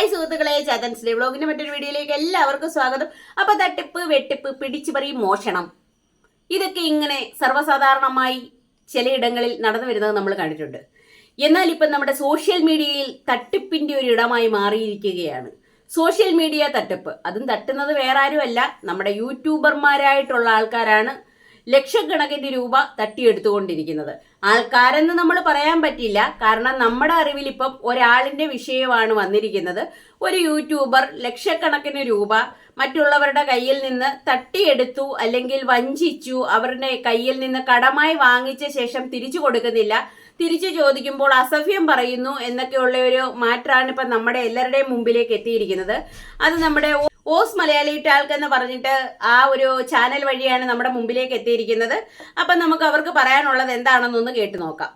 Hi സുഹൃത്തുക്കളെ. ചാതൻ sleigh വ്ളോഗിന്റെ മറ്റൊരു വീഡിയോയിലേക്ക് എല്ലാവർക്കും സ്വാഗതം. അപ്പൊ തട്ടിപ്പ് വെട്ടിപ്പ് പിടിച്ചു പറയും മോഷണം. ഇതൊക്കെ ഇങ്ങനെ സർവസാധാരണമായി ചിലയിടങ്ങളിൽ നടന്നു വരുന്നത് നമ്മൾ കണ്ടിട്ടുണ്ട്. എന്നാൽ ഇപ്പം നമ്മുടെ സോഷ്യൽ മീഡിയയിൽ തട്ടിപ്പിന്റെ ഒരു ഇടമായി മാറിയിരിക്കുകയാണ്. സോഷ്യൽ മീഡിയ തട്ടിപ്പ്. അതും തട്ടുന്നത് വേറെ ആരുമല്ല നമ്മുടെ യൂട്യൂബർമാരായിട്ടുള്ള ആൾക്കാരാണ്. ലക്ഷക്കണക്കിന് രൂപ തട്ടിയെടുത്തുകൊണ്ടിരിക്കുന്നത്. ആൾക്കാരെന്ന് നമ്മൾ പറയാൻ പറ്റില്ല. കാരണം നമ്മുടെ അറിവിൽ ഇപ്പം ഒരാളിന്റെ വിഷയമാണ് വന്നിരിക്കുന്നത്. ഒരു യൂട്യൂബർ ലക്ഷക്കണക്കിന് രൂപ മറ്റുള്ളവരുടെ കയ്യിൽ നിന്ന് തട്ടിയെടുത്തു അല്ലെങ്കിൽ വഞ്ചിച്ചു അവരുടെ കയ്യിൽ നിന്ന് കടമായി വാങ്ങിച്ച ശേഷം തിരിച്ചു കൊടുക്കുന്നില്ല. തിരിച്ചു ചോദിക്കുമ്പോൾ അസഭ്യം പറയുന്നു എന്നൊക്കെയുള്ള ഒരു മാറ്റാണ് ഇപ്പം നമ്മുടെ എല്ലാവരുടെയും മുമ്പിലേക്ക് എത്തിയിരിക്കുന്നത്. അത് നമ്മുടെ ഓസ് മലയാളി ടാൽക്ക് എന്ന് പറഞ്ഞിട്ട് ആ ഒരു ചാനൽ വഴിയാണ് നമ്മുടെ മുമ്പിലേക്ക് എത്തിയിരിക്കുന്നത്. അപ്പം നമുക്ക് അവർക്ക് പറയാനുള്ളത് എന്താണെന്നൊന്ന് കേട്ടു നോക്കാം.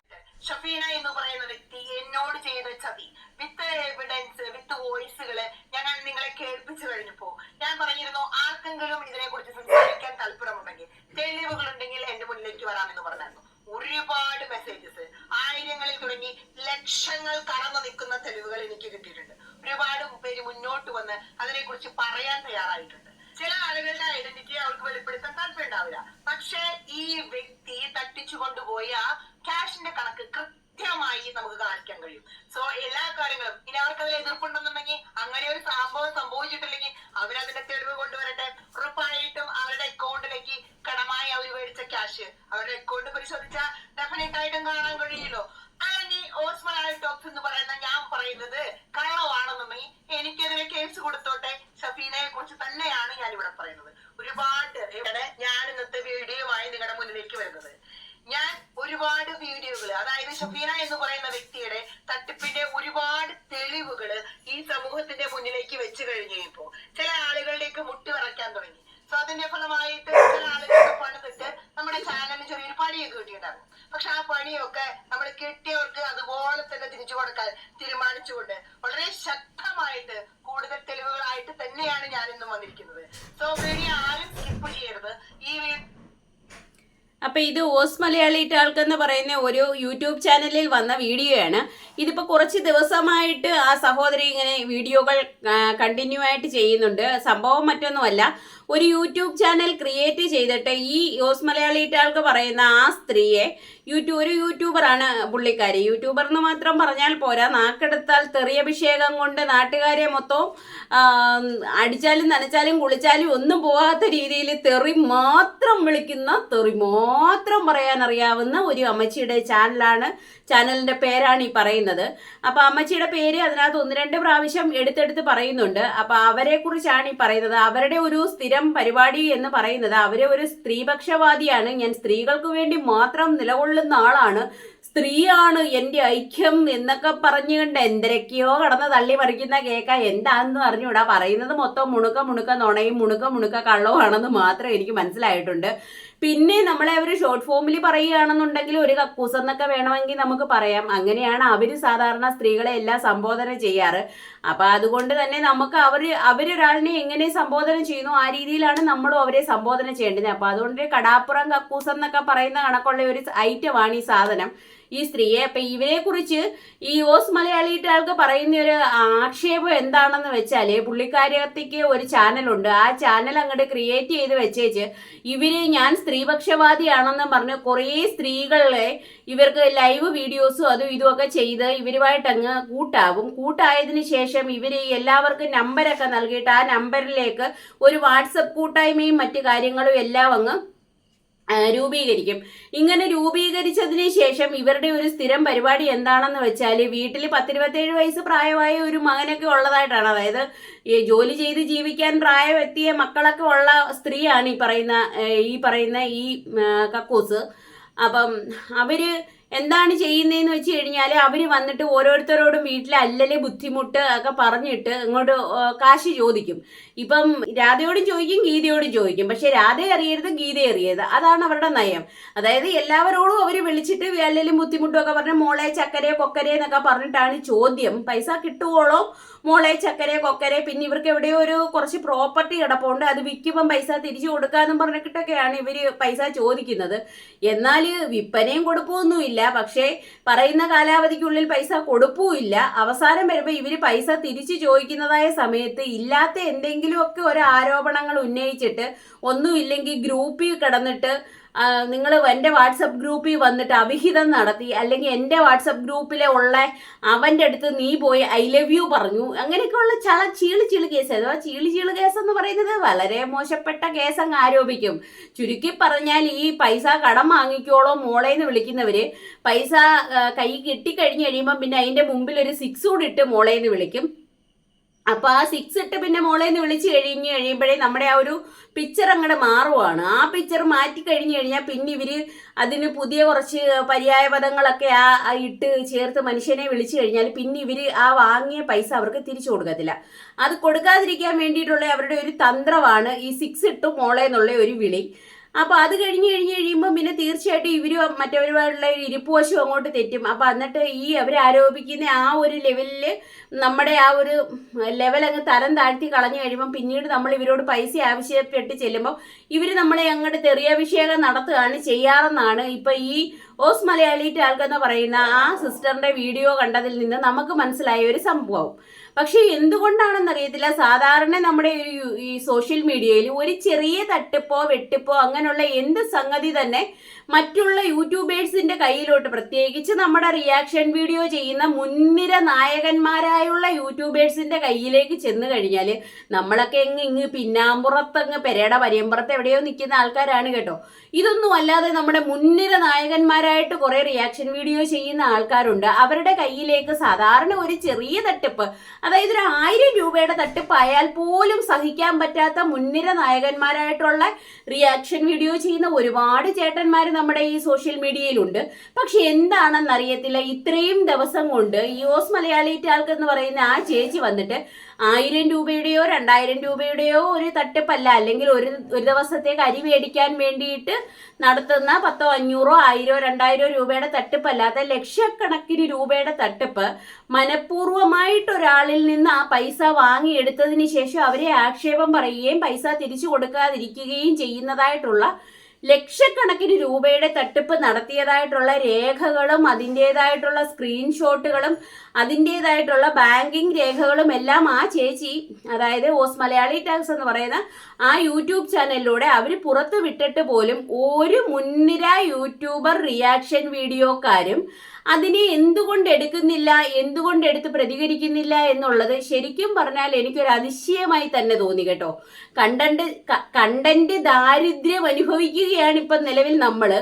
ഷഫീന എന്ന് പറയുന്ന വ്യക്തി എന്നോട് ചെയ്ത ചതി വിത്ത് എവിഡൻസ് വിത്ത് വോയിസുകൾ ഞാൻ നിങ്ങളെ കേൾപ്പിച്ചു കഴിഞ്ഞപ്പോ ഞാൻ പറഞ്ഞിരുന്നു ആർക്കെങ്കിലും ഇതിനെ കുറിച്ച് സംസാരിക്കാൻ താല്പര്യമുണ്ടെങ്കിൽ തെളിവുകളുണ്ടെങ്കിൽ എന്റെ മുന്നിലേക്ക് വരാമെന്ന് പറഞ്ഞായിരുന്നു. ഒരുപാട് മെസ്സേജസ് ആയിരങ്ങളിൽ തുടങ്ങി ലക്ഷങ്ങൾ കടന്നു നിൽക്കുന്ന തെളിവുകൾ എനിക്ക് കിട്ടിയിട്ടുണ്ട്. ഒരുപാട് പേര് മുന്നോട്ട് വന്ന് അതിനെക്കുറിച്ച് പറയാൻ തയ്യാറായിട്ടുണ്ട്. ചില ആളുകളുടെ ഐഡന്റിറ്റി അവർക്ക് വെളിപ്പെടുത്താൻ താല്പര്യം ഉണ്ടാവില്ല പക്ഷേ ഈ വ്യക്തി തട്ടിച്ചു കൊണ്ടുപോയ ക്യാഷിന്റെ കണക്ക് കൃത്യമായി നമുക്ക് കാണിക്കാൻ കഴിയും. സോ എല്ലാ കാര്യങ്ങളും ഇനി അവർക്ക് അതിൽ എതിർപ്പുണ്ടെന്നുണ്ടെങ്കിൽ അങ്ങനെ ഒരു സംഭവം സംഭവിച്ചിട്ടില്ലെങ്കിൽ അവരതിന്റെ തെളിവ് കൊണ്ടുവരട്ടെ. ഉറപ്പായിട്ടും അവരുടെ അക്കൗണ്ടിലേക്ക് കടമായി അവർ മേടിച്ച ക്യാഷ് അവരുടെ അക്കൗണ്ട് പരിശോധിച്ചാൽ ഡെഫിനറ്റ് ആയിട്ടും കാണാൻ കഴിയുമല്ലോ അല്ലെങ്കിൽ ഓസ്മനായ ടോക്സ് എന്ന് പറയുന്ന ഞാൻ പറയുന്നത് കുറിച്ച് തന്നെയാണ് ഞാൻ ഇവിടെ പറയുന്നത്. ഒരുപാട് ഇവിടെ ഞാൻ ഇന്നത്തെ ആയി നിങ്ങളുടെ മുന്നിലേക്ക് വരുന്നത്. ഞാൻ ഒരുപാട് വീഡിയോകൾ അതായത് ഷഫീന എന്ന് പറയുന്ന വ്യക്തിയുടെ തട്ടിപ്പിന്റെ ഒരുപാട് തെളിവുകൾ ഈ സമൂഹത്തിന്റെ മുന്നിലേക്ക് വെച്ച് കഴിഞ്ഞപ്പോ ചില ആളുകളിലേക്ക് മുട്ടി വിറയ്ക്കാൻ തുടങ്ങി സോ അതിന്റെ ഫലമായിട്ട് ചില ആളുകൾക്ക് പണിതിട്ട് നമ്മുടെ ചാനലിന് ചെറിയൊരു പണിയൊക്കെ കിട്ടിയിട്ടുണ്ടായിരുന്നു പക്ഷെ ആ പണിയൊക്കെ നമ്മൾ കിട്ടിയവർക്ക് അതുപോലെ തന്നെ തിരിച്ചു കൊടുക്കാൻ തീരുമാനിച്ചുകൊണ്ട് വളരെ ശക്തമായിട്ട് കൂടുതൽ തെളിവുകളായിട്ട് തന്നെയാണ് ഞാൻ ഇന്നും വന്നിരിക്കുന്നത് സോ വീഡിയോ ആരും സ്കിപ്പ് ചെയ്യരുത്. ഈ വീ- അപ്പൊ ഇത് ഓസ് മലയാളി ടാൾക്ക് എന്ന് പറയുന്ന ഒരു യൂട്യൂബ് ചാനലിൽ വന്ന വീഡിയോയാണ്. ഇതിപ്പോ കുറച്ച് ദിവസമായിട്ട് ആ സഹോദരി ഇങ്ങനെ വീഡിയോകൾ കണ്ടിന്യൂ ആയിട്ട് ചെയ്യുന്നുണ്ട്. സംഭവം മറ്റൊന്നുമല്ല. ഒരു യൂട്യൂബ് ചാനൽ ക്രിയേറ്റ് ചെയ്തിട്ട് ഈ ഓസ് മലയാളി ടാൾക്ക് പറയുന്ന ആ സ്ത്രീയെ യൂട്യൂബ് ഒരു യൂട്യൂബറാണ് പുള്ളിക്കാരി. യൂട്യൂബർ എന്ന് മാത്രം പറഞ്ഞാൽ പോരാ. നാക്കെടുത്താൽ തെറിയഭിഷേകം കൊണ്ട് നാട്ടുകാരെ മൊത്തവും അടിച്ചാലും നനച്ചാലും കുളിച്ചാലും ഒന്നും പോകാത്ത രീതിയിൽ തെറി മാത്രം വിളിക്കുന്ന തെറി മാത്രം പറയാൻ അറിയാവുന്ന ഒരു അമ്മച്ചിയുടെ ചാനലാണ് ചാനലിന്റെ പേരാണ് ഈ പറയുന്നത്. അപ്പോൾ അമ്മച്ചിയുടെ പേര് അതിനകത്ത് ഒന്ന് രണ്ട് പ്രാവശ്യം എടുത്തെടുത്ത് പറയുന്നുണ്ട്. അപ്പോൾ അവരെ കുറിച്ചാണ് ഈ പറയുന്നത്. അവരുടെ ഒരു സ്ഥിരം പരിപാടി എന്ന് പറയുന്നത് അവരെ ഒരു സ്ത്രീപക്ഷവാദിയാണ്. ഞാൻ സ്ത്രീകൾക്ക് വേണ്ടി മാത്രം നിലകൊള്ളുന്ന ആളാണ്. സ്ത്രീയാണ് എന്റെ ഐക്യം എന്നൊക്കെ പറഞ്ഞുകൊണ്ട് എന്തൊക്കെയോ കടന്ന് തള്ളി മറിക്കുന്ന കേക്ക. എന്താണെന്ന് അറിഞ്ഞൂടാ. പറയുന്നത് മൊത്തം മുണുക്ക മുണുക്ക നുണയും മുണുക്ക മുണുക്ക കള്ളവുമാണെന്ന് മാത്രം എനിക്ക് മനസ്സിലായിട്ടുണ്ട്. പിന്നെ നമ്മളെ അവർ ഷോർട്ട് ഫോമിൽ പറയുകയാണെന്നുണ്ടെങ്കിൽ ഒരു കക്കൂസ് എന്നൊക്കെ വേണമെങ്കിൽ നമുക്ക് പറയാം. അങ്ങനെയാണ് അവർ സാധാരണ സ്ത്രീകളെ എല്ലാം സംബോധന ചെയ്യാറ്. അപ്പൊ അതുകൊണ്ട് തന്നെ നമുക്ക് അവർ അവരൊരാളിനെ എങ്ങനെ സംബോധന ചെയ്യുന്നു ആ രീതിയിലാണ് നമ്മളും അവരെ സംബോധന ചെയ്യേണ്ടത്. അപ്പൊ അതുകൊണ്ട് കടാപ്പുറം കക്കൂസ് എന്നൊക്കെ പറയുന്ന കണക്കുള്ള ഒരു ഐറ്റമാണ് ഈ സാധനം. ഈ സ്ത്രീയെ. അപ്പൊ ഇവരെ കുറിച്ച് ഈ ഓസ് മലയാളിയുടെ ആൾക്ക് പറയുന്ന ഒരു ആക്ഷേപം എന്താണെന്ന് വെച്ചാൽ പുള്ളിക്കാരത്തേക്ക് ഒരു ചാനലുണ്ട്. ആ ചാനൽ അങ്ങോട്ട് ക്രിയേറ്റ് ചെയ്ത് വെച്ചേച്ച് ഇവർ ഞാൻ സ്ത്രീപക്ഷവാദിയാണെന്ന് പറഞ്ഞ് കുറേ സ്ത്രീകളെ ഇവർക്ക് ലൈവ് വീഡിയോസും അതും ഇതും ഒക്കെ ചെയ്ത് ഇവരുമായിട്ട് അങ്ങ് കൂട്ടാവും. കൂട്ടായതിനു ശേഷം ഇവർ എല്ലാവർക്കും നമ്പരൊക്കെ നൽകിയിട്ട് ആ നമ്പറിലേക്ക് ഒരു വാട്സപ്പ് കൂട്ടായ്മയും മറ്റു കാര്യങ്ങളും എല്ലാം അങ്ങ് രൂപീകരിക്കും. ഇങ്ങനെ രൂപീകരിച്ചതിന് ശേഷം ഇവരുടെ ഒരു സ്ഥിരം പരിപാടി എന്താണെന്ന് വെച്ചാൽ വീട്ടിൽ പത്തിരുപത്തേഴ് വയസ്സ് പ്രായമായ ഒരു മകനൊക്കെ ഉള്ളതായിട്ടാണ്. അതായത് ഈ ജോലി ചെയ്ത് ജീവിക്കാൻ പ്രായമെത്തിയ മക്കളൊക്കെ ഉള്ള സ്ത്രീയാണ് ഈ പറയുന്ന ഈ പറയുന്ന ഈ കക്കൂസ്. അപ്പം അവർ എന്താണ് ചെയ്യുന്നതെന്ന് വെച്ച് കഴിഞ്ഞാൽ അവർ വന്നിട്ട് ഓരോരുത്തരോടും വീട്ടിലെ അല്ലല് ബുദ്ധിമുട്ട് ഒക്കെ പറഞ്ഞിട്ട് ഇങ്ങോട്ട് കാശ് ചോദിക്കും. ഇപ്പം രാധയോടും ചോദിക്കും ഗീതയോടും ചോദിക്കും. പക്ഷെ രാധ അറിയരുത് ഗീത അറിയരുത്. അതാണ് അവരുടെ നയം. അതായത് എല്ലാവരോടും അവർ വിളിച്ചിട്ട് അല്ലെങ്കിലും ബുദ്ധിമുട്ടും ഒക്കെ പറഞ്ഞ് മോളെ ചക്കരെ കൊക്കരെ എന്നൊക്കെ പറഞ്ഞിട്ടാണ് ചോദ്യം. പൈസ കിട്ടുവോളോ? മോളെ ചക്കരെ കൊക്കരെ? പിന്നെ ഇവർക്ക് എവിടെയോ ഒരു കുറച്ച് പ്രോപ്പർട്ടി കിടപ്പുണ്ട്. അത് വിൽക്കുമ്പം പൈസ തിരിച്ചു കൊടുക്കാന്നും പറഞ്ഞിട്ടൊക്കെയാണ് ഇവർ പൈസ ചോദിക്കുന്നത്. എന്നാൽ വിൽപ്പനയും കൊടുപ്പൊന്നുമില്ല പക്ഷേ പറയുന്ന കാലാവധിക്കുള്ളിൽ പൈസ കൊടുപ്പുമില്ല അവസാനം വരുമ്പോൾ ഇവർ പൈസ തിരിച്ചു ചോദിക്കുന്നതായ സമയത്ത് ഇല്ലാത്ത എന്തെങ്കിലുമൊക്കെ ഒരു ആരോപണങ്ങൾ ഉന്നയിച്ചിട്ട് ഒന്നുമില്ലെങ്കിൽ ഗ്രൂപ്പിൽ കിടന്നിട്ട് നിങ്ങൾ എന്റെ വാട്സപ്പ് ഗ്രൂപ്പിൽ വന്നിട്ട് അവിഹിതം നടത്തി അല്ലെങ്കിൽ എന്റെ വാട്സപ്പ് ഗ്രൂപ്പിലെ ഉള്ള അവന്റെ അടുത്ത് നീ പോയി ഐ ലവ് യു പറഞ്ഞു. അങ്ങനെയൊക്കെയുള്ള ചള ചീളി ചീളി കേസ്. അഥവാ ചീളി ചീളി കേസ് എന്ന് പറയുന്നത് വളരെ മോശപ്പെട്ട കേസ് അങ്ങ് ആരോപിക്കും. ചുരുക്കി പറഞ്ഞാൽ ഈ പൈസ കടം വാങ്ങിക്കോളോ മോളെ എന്ന് വിളിക്കുന്നവര് പൈസ കൈ കിട്ടിക്കഴിഞ്ഞ് കഴിയുമ്പം പിന്നെ അതിന്റെ മുമ്പിൽ ഒരു സിക്സ് കൂടി ഇട്ട് എന്ന് വിളിക്കും. അപ്പൊ ആ സിക്സ് ഇട്ട് പിന്നെ മോളെ നിന്ന് വിളിച്ചു കഴിഞ്ഞു കഴിയുമ്പോഴേ നമ്മുടെ ആ ഒരു പിക്ചർ അങ്ങോട്ട് മാറുവാണ്. ആ പിക്ചർ മാറ്റി കഴിഞ്ഞു കഴിഞ്ഞാൽ പിന്നെ ഇവർ അതിന് പുതിയ കുറച്ച് പര്യായ പദങ്ങളൊക്കെ ആ ഇട്ട് ചേർത്ത് മനുഷ്യനെ വിളിച്ചു കഴിഞ്ഞാൽ പിന്നെ ഇവർ ആ വാങ്ങിയ പൈസ അവർക്ക് തിരിച്ചു കൊടുക്കത്തില്ല. അത് കൊടുക്കാതിരിക്കാൻ വേണ്ടിയിട്ടുള്ള അവരുടെ ഒരു തന്ത്രമാണ് ഈ സിക്സ് ഇട്ടു മോളെ എന്നുള്ള ഒരു വിളി. അപ്പൊ അത് കഴിഞ്ഞ് കഴിഞ്ഞ് കഴിയുമ്പോൾ പിന്നെ തീർച്ചയായിട്ടും ഇവരും മറ്റവരുമായിട്ടുള്ള ഒരു ഇരിപ്പ് വശം അങ്ങോട്ട് തെറ്റും. അപ്പൊ എന്നിട്ട് ഈ അവർ ആരോപിക്കുന്ന ആ ഒരു ലെവലിൽ നമ്മുടെ ആ ഒരു ലെവൽ അങ്ങ് തരം താഴ്ത്തി കളഞ്ഞു കഴിയുമ്പോൾ പിന്നീട് നമ്മൾ ഇവരോട് പൈസ ആവശ്യപ്പെട്ട് ചെല്ലുമ്പോൾ ഇവർ നമ്മളെ അങ്ങോട്ട് തെറിയാഭിഷേകം നടത്തുകയാണ് ചെയ്യാറെന്നാണ് ഇപ്പൊ ഈ ഓസ് മലയാളി ആൾക്കെന്ന് പറയുന്ന ആ സിസ്റ്ററിന്റെ വീഡിയോ കണ്ടതിൽ നിന്ന് നമുക്ക് മനസ്സിലായ ഒരു സംഭവം. പക്ഷെ എന്തുകൊണ്ടാണെന്ന് അറിയത്തില്ല സാധാരണ നമ്മുടെ ഈ സോഷ്യൽ മീഡിയയിൽ ഒരു ചെറിയ തട്ടിപ്പോ വെട്ടിപ്പോ അങ്ങനെയുള്ള എന്ത് സംഗതി തന്നെ മറ്റുള്ള യൂട്യൂബേഴ്സിന്റെ കയ്യിലോട്ട് പ്രത്യേകിച്ച് നമ്മുടെ റിയാക്ഷൻ വീഡിയോ ചെയ്യുന്ന മുൻനിര നായകന്മാരായുള്ള യൂട്യൂബേഴ്സിന്റെ കയ്യിലേക്ക് ചെന്ന് കഴിഞ്ഞാൽ നമ്മളൊക്കെ എങ്ങ് ഇങ്ങ് പിന്നാമ്പുറത്ത് അങ്ങ് പെരയുടെ പരിയമ്പുറത്ത് എവിടെയോ നിൽക്കുന്ന ആൾക്കാരാണ് കേട്ടോ. ഇതൊന്നും അല്ലാതെ നമ്മുടെ മുൻനിര നായകന്മാരായിട്ട് കുറെ റിയാക്ഷൻ വീഡിയോ ചെയ്യുന്ന ആൾക്കാരുണ്ട്. അവരുടെ കയ്യിലേക്ക് സാധാരണ ഒരു ചെറിയ തട്ടിപ്പ് അതായത് ഒരു ആയിരം രൂപയുടെ തട്ടിപ്പ് ആയാൽ പോലും സഹിക്കാൻ പറ്റാത്ത മുൻനിര നായകന്മാരായിട്ടുള്ള റിയാക്ഷൻ വീഡിയോ ചെയ്യുന്ന ഒരുപാട് ചേട്ടന്മാർ നമ്മുടെ ഈ സോഷ്യൽ മീഡിയയിലുണ്ട് പക്ഷെ എന്താണെന്ന് അറിയത്തില്ല ഇത്രയും ദിവസം കൊണ്ട് ഇയോസ് മലയാളി എന്ന് പറയുന്ന ആ ചേച്ചി വന്നിട്ട് ആയിരം രൂപയുടെയോ രണ്ടായിരം രൂപയുടെയോ ഒരു തട്ടിപ്പല്ല. അല്ലെങ്കിൽ ഒരു ഒരു ദിവസത്തേക്ക് അരി മേടിക്കാൻ വേണ്ടിയിട്ട് നടത്തുന്ന പത്തോ അഞ്ഞൂറോ ആയിരോ രണ്ടായിരോ രൂപയുടെ തട്ടിപ്പല്ലാതെ ലക്ഷക്കണക്കിന് രൂപയുടെ തട്ടിപ്പ്. മനഃപൂർവമായിട്ട് ഒരാളിൽ നിന്ന് ആ പൈസ വാങ്ങിയെടുത്തതിന് ശേഷം അവരെ ആക്ഷേപം പറയുകയും പൈസ തിരിച്ചു കൊടുക്കാതിരിക്കുകയും ചെയ്യുന്നതായിട്ടുള്ള ലക്ഷക്കണക്കിന് രൂപയുടെ തട്ടിപ്പ് നടത്തിയതായിട്ടുള്ള രേഖകളും അതിന്റെതായിട്ടുള്ള സ്ക്രീൻഷോട്ടുകളും അതിന്റെതായിട്ടുള്ള ബാങ്കിങ് രേഖകളും എല്ലാം ആ ചേച്ചി അതായത് ഓസ് മലയാളി ടാക്സ് എന്ന് പറയുന്ന ആ യൂട്യൂബ് ചാനലിലൂടെ അവർ പുറത്തു വിട്ടിട്ട് പോലും ഒരു മുൻനിര യൂട്യൂബർ റിയാക്ഷൻ വീഡിയോക്കാരും അതിനെ എന്തുകൊണ്ട് എടുക്കുന്നില്ല എന്തുകൊണ്ട് എടുത്ത് പ്രതികരിക്കുന്നില്ല എന്നുള്ളത് ശരിക്കും പറഞ്ഞാൽ എനിക്കൊരു അതിശയമായി തന്നെ തോന്നി കേട്ടോ. കണ്ടന്റ് കണ്ടന്റ് ദാരിദ്ര്യം അനുഭവിക്കുകയാണ് ഇപ്പം നിലവിൽ നമ്മൾ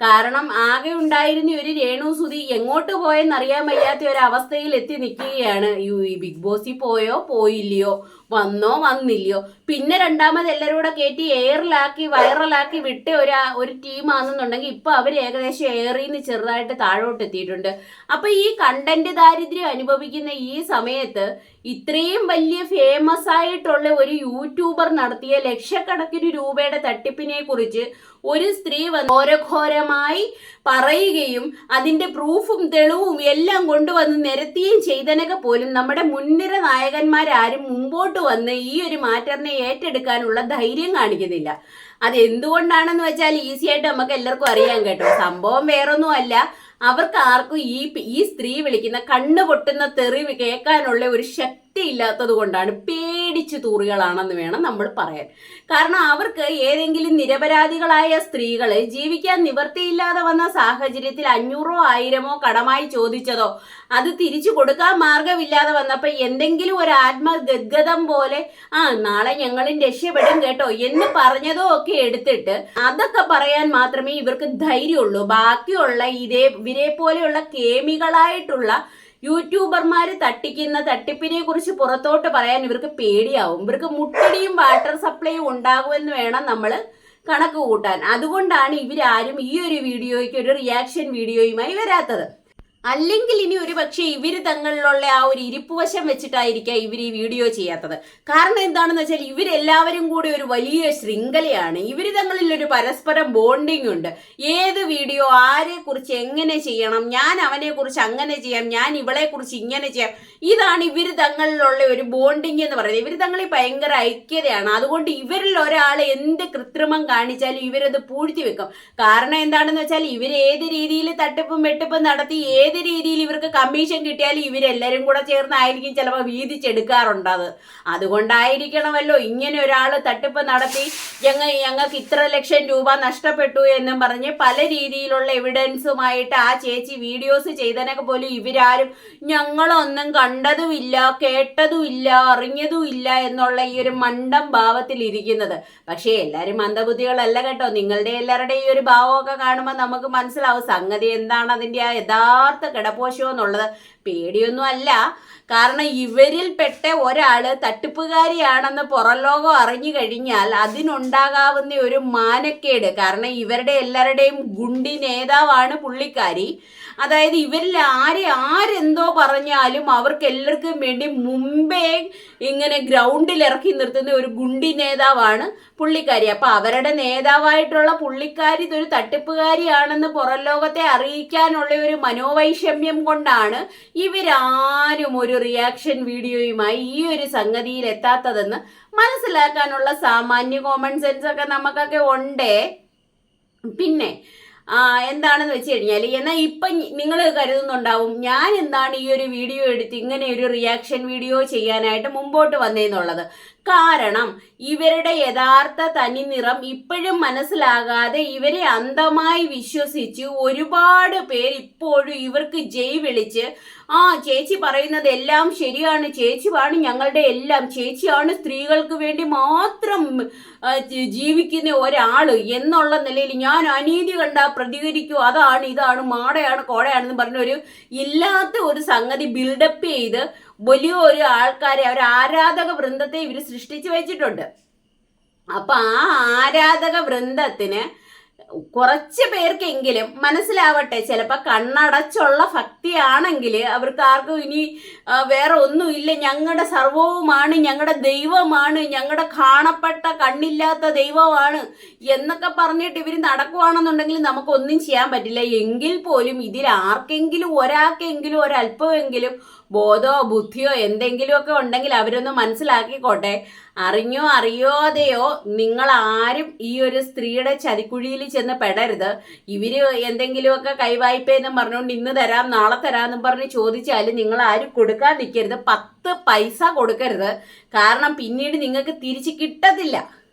കാരണം ആകെ ഉണ്ടായിരുന്ന ഒരു രേണു സുതി എങ്ങോട്ട് പോയെന്നറിയാൻ വയ്യാത്ത ഒരു അവസ്ഥയിൽ എത്തി നിൽക്കുകയാണ്. യു ഈ ബിഗ് ബോസിൽ പോയോ പോയില്ലയോ? വന്നോ വന്നില്ലയോ. പിന്നെ രണ്ടാമത് എല്ലാവരും കൂടെ കയറ്റി എയറിലാക്കി വൈറലാക്കി വിട്ട ഒരു ഒരു ടീമാണെന്നുണ്ടെങ്കിൽ ഇപ്പൊ അവർ ഏകദേശം എയറിൽ നിന്ന് ചെറുതായിട്ട് താഴോട്ട് എത്തിയിട്ടുണ്ട് അപ്പൊ ഈ കണ്ടന്റ് ദാരിദ്ര്യം അനുഭവിക്കുന്ന ഈ സമയത്ത് ഇത്രയും വലിയ ഫേമസ് ആയിട്ടുള്ള ഒരു യൂട്യൂബർ നടത്തിയ ലക്ഷക്കണക്കിന് രൂപയുടെ തട്ടിപ്പിനെ കുറിച്ച് ഒരു സ്ത്രീ ഘോരഘോരമായി പറയുകയും അതിന്റെ പ്രൂഫും തെളിവും എല്ലാം കൊണ്ടുവന്ന് നിരത്തുകയും ചെയ്തനൊക്കെ പോലും നമ്മുടെ മുൻനിര നായകന്മാരാരും മുമ്പോട്ട് വന്ന് ഈ ഒരു മാറ്ററിനെ ഏറ്റെടുക്കാനുള്ള ധൈര്യം കാണിക്കുന്നില്ല. അത് എന്തുകൊണ്ടാണെന്ന് വെച്ചാൽ ഈസി ആയിട്ട് നമുക്ക് എല്ലാവർക്കും അറിയാൻ കേട്ടോ. സംഭവം വേറൊന്നും അല്ല അവർക്ക് ആർക്കും ഈ ഈ സ്ത്രീ വിളിക്കുന്ന കണ്ണു പൊട്ടുന്ന തെറി കേൾക്കാനുള്ള ഒരു ശക്തി ഇല്ലാത്തത് കൊണ്ടാണ് പേടിച്ചു തൂറികളാണെന്ന് വേണം നമ്മൾ പറയാൻ. കാരണം അവർക്ക് ഏതെങ്കിലും നിരപരാധികളായ സ്ത്രീകൾ ജീവിക്കാൻ നിവർത്തിയില്ലാതെ വന്ന സാഹചര്യത്തിൽ അഞ്ഞൂറോ ആയിരമോ കടമായി ചോദിച്ചതോ അത് തിരിച്ചു കൊടുക്കാൻ മാർഗമില്ലാതെ വന്നപ്പോൾ എന്തെങ്കിലും ഒരു ആത്മഗദ്ഗതം പോലെ ആ നാളെ ഞങ്ങളും രക്ഷപ്പെടും കേട്ടോ എന്ന് പറഞ്ഞതോ ഒക്കെ എടുത്തിട്ട് അതൊക്കെ പറയാൻ മാത്രമേ ഇവർക്ക് ധൈര്യമുള്ളൂ. ബാക്കിയുള്ള ഇതേ ഇവരെ പോലെയുള്ള കേമികളായിട്ടുള്ള യൂട്യൂബർമാർ തട്ടിക്കുന്ന തട്ടിപ്പിനെ കുറിച്ച് പുറത്തോട്ട് പറയാൻ ഇവർക്ക് പേടിയാവും. ഇവർക്ക് മുട്ടടിയും വാട്ടർ സപ്ലൈയും ഉണ്ടാകുമെന്ന് വേണം നമ്മൾ കണക്ക് കൂട്ടാൻ. അതുകൊണ്ടാണ് ഇവരാരും ഈ ഒരു വീഡിയോയ്ക്ക് ഒരു റിയാക്ഷൻ വീഡിയോയുമായി വരാത്തത്. അല്ലെങ്കിൽ ഇനി ഒരു പക്ഷേ ഇവർ തങ്ങളിലുള്ള ആ ഒരു ഇരിപ്പുവശം വെച്ചിട്ടായിരിക്കാം ഇവർ ഈ വീഡിയോ ചെയ്യാത്തത്. കാരണം എന്താണെന്ന് വെച്ചാൽ ഇവരെല്ലാവരും കൂടി ഒരു വലിയ ശൃംഖലയാണ്. ഇവർ തങ്ങളിൽ ഒരു പരസ്പരം ബോണ്ടിങ് ഉണ്ട്. ഏത് വീഡിയോ ആരെ കുറിച്ച് എങ്ങനെ ചെയ്യണം ഞാൻ അവനെ കുറിച്ച് അങ്ങനെ ചെയ്യാം ഞാൻ ഇവളെ കുറിച്ച് ഇങ്ങനെ ചെയ്യാം ഇതാണ് ഇവർ തങ്ങളിലുള്ള ഒരു ബോണ്ടിങ് എന്ന് പറയുന്നത്. ഇവർ തങ്ങളിൽ ഭയങ്കര ഐക്യതയാണ്. അതുകൊണ്ട് ഇവരിൽ ഒരാൾ എന്ത് കൃത്രിമം കാണിച്ചാലും ഇവരത് പൂഴ്ത്തി വെക്കും. കാരണം എന്താണെന്ന് വെച്ചാൽ ഇവർ ഏത് രീതിയിൽ തട്ടിപ്പും വെട്ടിപ്പും നടത്തി ഏത് രീതിയിൽ ഇവർക്ക് കമ്മീഷൻ കിട്ടിയാലും ഇവരെല്ലാവരും കൂടെ ചേർന്നായിരിക്കും ചിലപ്പോൾ വീതിച്ചെടുക്കാറുണ്ട് അത് അതുകൊണ്ടായിരിക്കണമല്ലോ ഇങ്ങനെ ഒരാൾ തട്ടിപ്പ് നടത്തി ഞങ്ങൾ ഞങ്ങൾക്ക് ഇത്ര ലക്ഷം രൂപ നഷ്ടപ്പെട്ടു എന്നും പറഞ്ഞ് പല രീതിയിലുള്ള എവിഡൻസുമായിട്ട് ആ ചേച്ചി വീഡിയോസ് ചെയ്തതിനൊക്കെ പോലും ഇവരാരും ഞങ്ങളൊന്നും കണ്ടതുമില്ല കേട്ടതുമില്ല അറിഞ്ഞതുമില്ല എന്നുള്ള ഈ ഒരു മണ്ടം ഭാവത്തിൽ ഇരിക്കുന്നത്. പക്ഷേ എല്ലാവരും മന്ദബുദ്ധികളല്ല കേട്ടോ. നിങ്ങളുടെ എല്ലാവരുടെയും ഈ ഒരു ഭാവമൊക്കെ കാണുമ്പോൾ നമുക്ക് മനസ്സിലാവും സംഗതി എന്താണ് അതിന്റെ ആ യഥാർത്ഥ കിടപ്പോശം എന്നുള്ളത് പേടിയൊന്നും അല്ല കാരണം ഇവരിൽ പെട്ട ഒരാൾ തട്ടിപ്പുകാരിയാണെന്ന് പുറം ലോകം അറിഞ്ഞു കഴിഞ്ഞാൽ അതിനുണ്ടാകാവുന്ന ഒരു മാനക്കേട്. കാരണം ഇവരുടെ എല്ലാവരുടെയും ഗുണ്ടി നേതാവാണ് പുള്ളിക്കാരി. അതായത് ഇവരിൽ ആര് ആരെന്തോ പറഞ്ഞാലും അവർക്ക് എല്ലാവർക്കും വേണ്ടി മുമ്പേ ഇങ്ങനെ ഗ്രൗണ്ടിൽ ഇറക്കി നിർത്തുന്ന ഒരു ഗുണ്ടി നേതാവാണ് പുള്ളിക്കാരി. അപ്പൊ അവരുടെ നേതാവായിട്ടുള്ള പുള്ളിക്കാരി ഇതൊരു തട്ടിപ്പുകാരിയാണെന്ന് പുറം ലോകത്തെ അറിയിക്കാനുള്ള ഒരു മനോവൈഷമ്യം കൊണ്ടാണ് ഇവരാരും ഒരു റിയാക്ഷൻ വീഡിയോയുമായി ഈ ഒരു സംഗതിയിൽ എത്താത്തതെന്ന് മനസ്സിലാക്കാനുള്ള സാമാന്യ കോമൺ സെൻസ് ഒക്കെ നമുക്കൊക്കെ ഉണ്ടേ. പിന്നെ എന്താണെന്ന് വെച്ച് കഴിഞ്ഞാൽ എന്നാൽ ഇപ്പം നിങ്ങൾ കരുതുന്നുണ്ടാവും ഞാൻ എന്താണ് ഈ ഒരു വീഡിയോ എടുത്ത് ഇങ്ങനെ ഒരു റിയാക്ഷൻ വീഡിയോ ചെയ്യാനായിട്ട് മുമ്പോട്ട് വന്നേന്നുള്ളത്. കാരണം ഇവരുടെ യഥാർത്ഥ തനിനിറം ഇപ്പോഴും മനസ്സിലാകാതെ ഇവരെ അന്ധമായി വിശ്വസിച്ച് ഒരുപാട് പേര് ഇപ്പോഴും ഇവർക്ക് ജയ് വിളിച്ച് ആ ചേച്ചി പറയുന്നത് എല്ലാം ശരിയാണ് ചേച്ചിയാണ് ഞങ്ങളുടെ എല്ലാം ചേച്ചിയാണ് സ്ത്രീകൾക്ക് വേണ്ടി മാത്രം ജീവിക്കുന്ന ഒരാൾ എന്നുള്ള നിലയിൽ ഞാൻ അനീതി കണ്ട പ്രതികരിക്കൂ. അതാണ് ഇതാണ് മാടയാണ് കോടയാണെന്ന് പറഞ്ഞ ഒരു ഇല്ലാത്ത ഒരു സംഗതി ബിൽഡപ്പ് ചെയ്ത് വലിയ ഒരു ആൾക്കാരെ ഒരു ആരാധക വൃന്ദത്തെ ഇവർ സൃഷ്ടിച്ചു വെച്ചിട്ടുണ്ട്. അപ്പൊ ആ ആരാധക വൃന്ദത്തിന് കുറച്ച് പേർക്കെങ്കിലും മനസ്സിലാവട്ടെ ചിലപ്പോൾ കണ്ണടച്ചുള്ള ഭക്തിയാണെങ്കിൽ അവർക്ക് ആർക്കും ഇനി വേറെ ഒന്നുമില്ല. ഞങ്ങളുടെ സർവവുമാണ് ഞങ്ങളുടെ ദൈവമാണ് ഞങ്ങളുടെ കാണപ്പെട്ട കണ്ണില്ലാത്ത ദൈവമാണ് എന്നൊക്കെ പറഞ്ഞിട്ട് ഇവർ നടക്കുവാണെന്നുണ്ടെങ്കിൽ നമുക്കൊന്നും ചെയ്യാൻ പറ്റില്ല. എങ്കിൽ പോലും ഇതിൽ ആർക്കെങ്കിലും ഒരാൾക്കെങ്കിലും ഒരല്പമെങ്കിലും ബോധമോ ബുദ്ധിയോ എന്തെങ്കിലുമൊക്കെ ഉണ്ടെങ്കിൽ അവരൊന്ന് മനസ്സിലാക്കിക്കോട്ടെ. അറിഞ്ഞോ അറിയാതെയോ നിങ്ങൾ ആരും ഈ ഒരു സ്ത്രീയുടെ ചതിക്കുഴിയിൽ ചെന്ന് പെടരുത്. ഇവർ എന്തെങ്കിലുമൊക്കെ കൈവായ്പയെന്നും പറഞ്ഞുകൊണ്ട് ഇന്ന് തരാം നാളെ തരാമെന്നും പറഞ്ഞ് ചോദിച്ചാൽ നിങ്ങൾ ആരും കൊടുക്കാൻ നിൽക്കരുത്. പത്ത് പൈസ കൊടുക്കരുത്. കാരണം പിന്നീട് നിങ്ങൾക്ക് തിരിച്ച് കിട്ടത്തില്ല.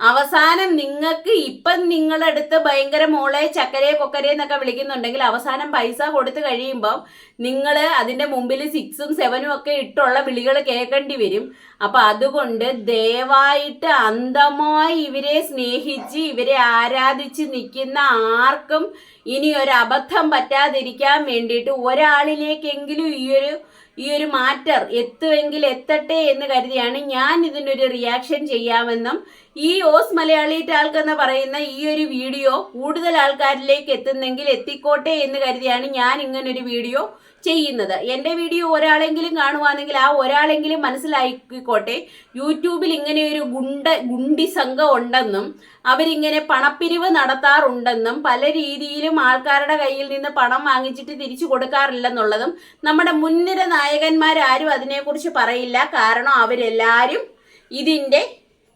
അവസാനം നിങ്ങൾക്ക് ഇപ്പം നിങ്ങളെടുത്ത് ഭയങ്കര മോളെ ചക്കരെ കൊക്കരെ എന്നൊക്കെ വിളിക്കുന്നുണ്ടെങ്കിൽ അവസാനം പൈസ കൊടുത്തു കഴിയുമ്പോൾ നിങ്ങൾ അതിന്റെ മുമ്പിൽ സിക്സും സെവനും ഒക്കെ ഇട്ടുള്ള വിളികൾ കേൾക്കേണ്ടി വരും. അപ്പം അതുകൊണ്ട് ദയവായിട്ട് അന്ധമായി ഇവരെ സ്നേഹിച്ച് ഇവരെ ആരാധിച്ച് നിൽക്കുന്ന ആർക്കും ഇനി ഒരു അബദ്ധം പറ്റാതിരിക്കാൻ വേണ്ടിയിട്ട് ഒരാളിലേക്കെങ്കിലും ഈ ഒരു ഈ ഒരു മാറ്റർ എത്തുമെങ്കിൽ എത്തട്ടെ എന്ന് കരുതിയാണ് ഞാൻ ഇതിനൊരു റിയാക്ഷൻ ചെയ്യാമെന്നും ഈ ഓസ് മലയാളി ടാൽക്ക് എന്ന് പറയുന്ന ഈ ഒരു വീഡിയോ കൂടുതൽ ആൾക്കാരിലേക്ക് എത്തുന്നെങ്കിൽ എത്തിക്കോട്ടെ എന്ന് കരുതിയാണ് ഞാൻ ഇങ്ങനൊരു വീഡിയോ ചെയ്യുന്നത്. എന്റെ വീഡിയോ ഒരാളെങ്കിലും കാണുവാണെങ്കിൽ ആ ഒരാളെങ്കിലും മനസ്സിലായിക്കോട്ടെ. യൂട്യൂബിൽ ഇങ്ങനെ ഒരു ഗുണ്ട ഗുണ്ടി സംഘം ഉണ്ടെന്നും അവരിങ്ങനെ പണപ്പിരിവ് നടത്താറുണ്ടെന്നും പല രീതിയിലും ആൾക്കാരുടെ കയ്യിൽ നിന്ന് പണം വാങ്ങിച്ചിട്ട് തിരിച്ചു കൊടുക്കാറില്ലെന്നുള്ളതും നമ്മുടെ മുൻനിര നായകന്മാരാരും അതിനെക്കുറിച്ച് പറയില്ല. കാരണം അവരെല്ലാവരും ഇതിന്റെ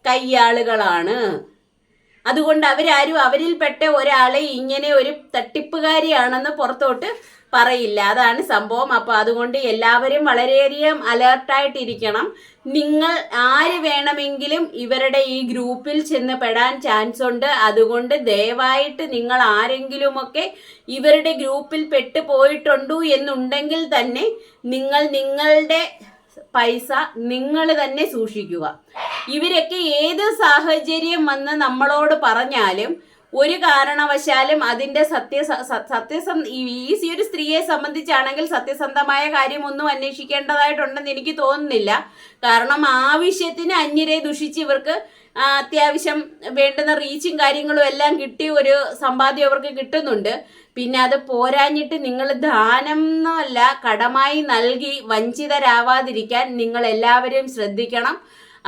കയ്യാളുകളാണ്. അതുകൊണ്ട് അവരാരും അവരിൽപ്പെട്ട ഒരാളെ ഇങ്ങനെ ഒരു തട്ടിപ്പുകാരിയാണെന്ന് പുറത്തോട്ട് പറയില്ല. അതാണ് സംഭവം. അപ്പോൾ അതുകൊണ്ട് എല്ലാവരും വളരെയധികം അലേർട്ടായിട്ടിരിക്കണം. നിങ്ങൾ ആര് വേണമെങ്കിലും ഇവരുടെ ഈ ഗ്രൂപ്പിൽ ചെന്ന് പെടാൻ ചാൻസ് ഉണ്ട്. അതുകൊണ്ട് ദയവായിട്ട് നിങ്ങൾ ആരെങ്കിലുമൊക്കെ ഇവരുടെ ഗ്രൂപ്പിൽ പെട്ടു പോയിട്ടുണ്ടു എന്നുണ്ടെങ്കിൽ തന്നെ നിങ്ങൾ നിങ്ങളുടെ പൈസ നിങ്ങൾ തന്നെ സൂക്ഷിക്കുക. ഇവരൊക്കെ ഏത് സാഹചര്യം വന്ന് നമ്മളോട് പറഞ്ഞാലും ഒരു കാരണവശാലും അതിന്റെ സത്യ സത്യസം ഈ ഒരു സ്ത്രീയെ സംബന്ധിച്ചാണെങ്കിൽ സത്യസന്ധമായ കാര്യമൊന്നും അന്വേഷിക്കേണ്ടതായിട്ടുണ്ടെന്ന് എനിക്ക് തോന്നുന്നില്ല. കാരണം ആവശ്യത്തിന് അന്യരെ ദുഷിച്ച് ഇവർക്ക് അത്യാവശ്യം വേണ്ടുന്ന റീച്ചും കാര്യങ്ങളും എല്ലാം കിട്ടി ഒരു സമ്പാദ്യം അവർക്ക് കിട്ടുന്നുണ്ട്. പിന്നെ അത് പോരാഞ്ഞിട്ട് നിങ്ങൾ ദാനം എന്നല്ല കടമായി നൽകി വഞ്ചിതരാവാതിരിക്കാൻ നിങ്ങൾ എല്ലാവരും ശ്രദ്ധിക്കണം.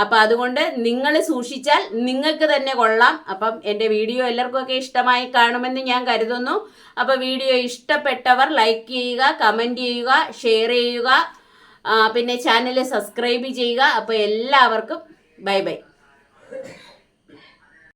അപ്പം അതുകൊണ്ട് നിങ്ങൾ സൂക്ഷിച്ചാൽ നിങ്ങൾക്ക് തന്നെ കൊള്ളാം. അപ്പം എന്റെ വീഡിയോ എല്ലാവർക്കും ഒക്കെ ഇഷ്ടമായി കാണുമെന്ന് ഞാൻ കരുതുന്നു. അപ്പോൾ വീഡിയോ ഇഷ്ടപ്പെട്ടവർ ലൈക്ക് ചെയ്യുക കമന്റ് ചെയ്യുക ഷെയർ ചെയ്യുക പിന്നെ ചാനൽ സബ്സ്ക്രൈബ് ചെയ്യുക. അപ്പോൾ എല്ലാവർക്കും ബൈ ബൈ